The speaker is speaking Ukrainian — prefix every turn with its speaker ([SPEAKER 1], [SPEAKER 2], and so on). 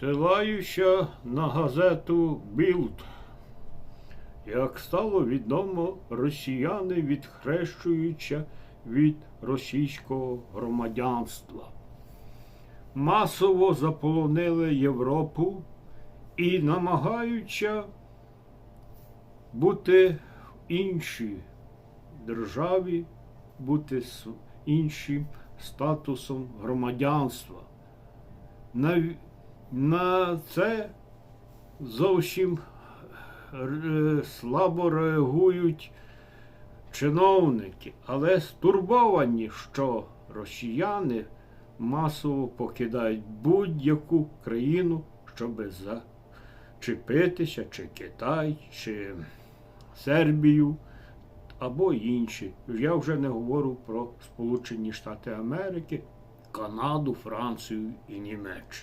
[SPEAKER 1] Силаюча на газету Білд. Як стало відомо, росіяни відхрещуються від російського громадянства. Масово заполонили Європу і намагаються бути в іншій державі, бути іншим статусом громадянства. На, це зовсім е, слабо реагують чиновники, але стурбовані, що росіяни масово покидають будь-яку країну, щоб зачепитися, чи Китай, чи Сербію або інші. Я вже не говорю про Сполучені Штати Америки, Канаду, Францію і Німеччину.